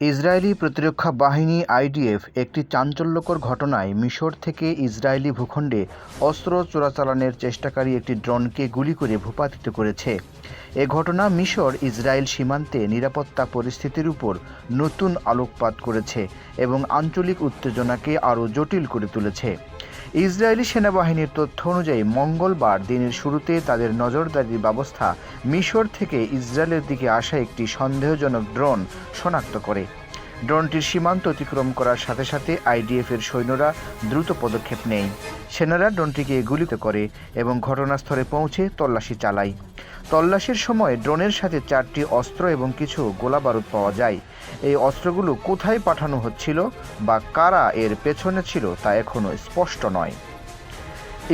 Israeli প্রতিরক্ষা বাহিনী IDF একটি চাঞ্চল্যকর ঘটনায় মিশর থেকে ইসরায়েলি ভূখণ্ডে অস্ত্র চোরাচালানের চেষ্টাকারী একটি ড্রোনকে গুলি করে ভূপাতিত করেছে। এ ঘটনা মিশর ইসরায়েল সীমান্তে নিরাপত্তা পরিস্থিতির উপর নতুন আলোকপাত করেছে এবং আঞ্চলিক উত্তেজনাকে আরও জটিল করে তুলেছে। ইসরায়েলি সেনাবাহিনীর তথ্য অনুযায়ী মঙ্গলবার দিনের শুরুতে তাদের নজরদারির ব্যবস্থা মিশর থেকে ইসরায়েলের দিকে আসা একটি সন্দেহজনক ড্রোন শনাক্ত করে। ড্রোনটির সীমান্ত অতিক্রম করার সাথে সাথে আইডিএফের সৈন্যরা দ্রুত পদক্ষেপ নেয়। সেনারা ড্রোনটিকে গুলিতে করে এবং ঘটনাস্থলে পৌঁছে তল্লাশি চালায়। তল্লাশির সময় ড্রোনের সাথে চারটি অস্ত্র এবং কিছু গোলা বারুদ পাওয়া যায়। এই অস্ত্রগুলো কোথায় পাঠানো হচ্ছিল বা কারা এর পেছনে ছিল তা এখনও স্পষ্ট নয়।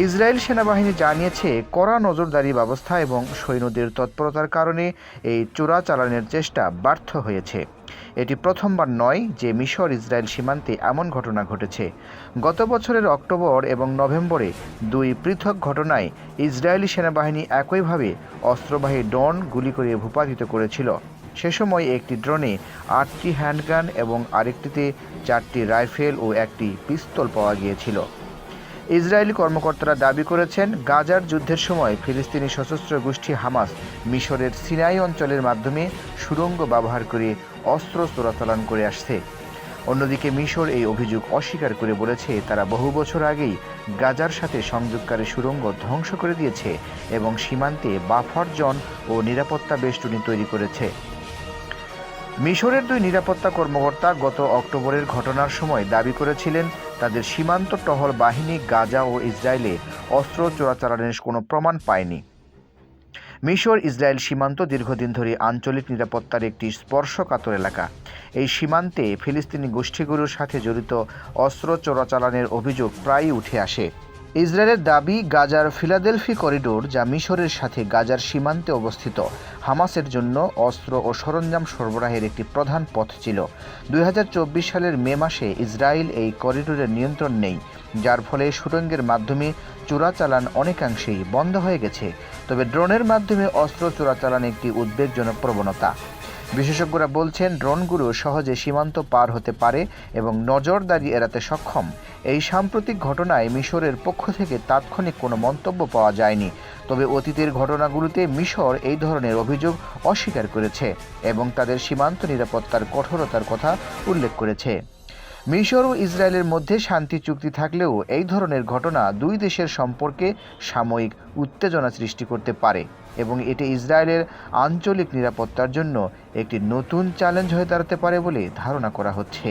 ইসরায়েল সেনাবাহিনী জানিয়েছে, কড়া নজরদারি ব্যবস্থা এবং সৈন্যদের তৎপরতার কারণে এই চোরাচালানের চেষ্টা ব্যর্থ হয়েছে। এটি প্রথমবার নয় যে মিশর ইসরায়েল সীমান্তে এমন ঘটনা ঘটেছে। গত বছরের অক্টোবর এবং নভেম্বরে দুই পৃথক ঘটনায় ইসরায়েলি সেনাবাহিনী একইভাবে অস্ত্রবাহী ড্রোন গুলি করে ভূপাতিত করেছিল। সে সময় একটি ড্রোনে আটটি হ্যান্ডগান এবং আরেকটিতে চারটি রাইফেল ও একটি পিস্তল পাওয়া গিয়েছিল। ইসরায়েলি কর্মকর্তারা দাবি করেছেন, গাজার যুদ্ধের সময় ফিলিস্তিনি সশস্ত্র গোষ্ঠী হামাস মিশরের সিনাই অঞ্চলের মাধ্যমে সুড়ঙ্গ ব্যবহার করে অস্ত্র চোরাচালান করে আসছে। অন্যদিকে মিশর এই অভিযোগ অস্বীকার করে বলেছে, তারা বহু বছর আগেই গাজার সাথে সংযোগকারী সুড়ঙ্গ ধ্বংস করে দিয়েছে এবং সীমান্তে বাফার জোন ও নিরাপত্তা বেষ্টনী তৈরি করেছে। মিশরের দুই নিরাপত্তা কর্মকর্তা গত অক্টোবরের ঘটনার সময় দাবি করেছিলেন, তাদের সীমান্ত টহল বাহিনী গাজা ও ইসরায়েলে অস্ত্র চোরাচালানের কোনো প্রমাণ পায়নি। মিশর, ইসরায়েল সীমান্ত দীর্ঘদিন ধরে আঞ্চলিক নিরাপত্তার একটি স্পর্শকাতর এলাকা। এই সীমান্তে ফিলিস্তিনি গোষ্ঠীগুলোর সাথে জড়িত অস্ত্র চোরাচালানের অভিযোগ প্রায়ই উঠে আসে। ইসরায়েলের দাবি, গাজার ফিলাদেলফি করিডোর যা মিশরের সাথে গাজার সীমান্তে অবস্থিত, হামাসের জন্য অস্ত্র ও সরঞ্জাম সরবরাহের একটি প্রধান পথ ছিল। দুই হাজার চব্বিশ সালের মে মাসে ইসরায়েল এই করিডোরের নিয়ন্ত্রণ নেই, যার ফলে সুরঙ্গের মাধ্যমে চোরাচালান অনেকাংশেই বন্ধ হয়ে গেছে। তবে ড্রোনের মাধ্যমে অস্ত্র চোরাচালান একটি উদ্বেগজনক প্রবণতা। বিশেষজ্ঞরা বলছেন, ড্রোনগুলো সহজে সীমান্ত পার হতে পারে এবং নজরদারি এড়াতে সক্ষম। এই সাম্প্রতিক ঘটনায় মিশরের পক্ষ থেকে তাৎক্ষণিক কোনো মন্তব্য পাওয়া যায়নি। তবে অতীতের ঘটনাগুলোতে মিশর এই ধরনের অভিযোগ অস্বীকার করেছে এবং তাদের সীমান্ত নিরাপত্তার কঠোরতার কথা উল্লেখ করেছে। মিশর ও ইসরায়েলের মধ্যে শান্তি চুক্তি থাকলেও এই ধরনের ঘটনা দুই দেশের সম্পর্কে সাময়িক উত্তেজনা সৃষ্টি করতে পারে এবং এটি ইসরায়েলের আঞ্চলিক নিরাপত্তার জন্য একটি নতুন চ্যালেঞ্জ হয়ে দাঁড়াতে পারে বলে ধারণা করা হচ্ছে।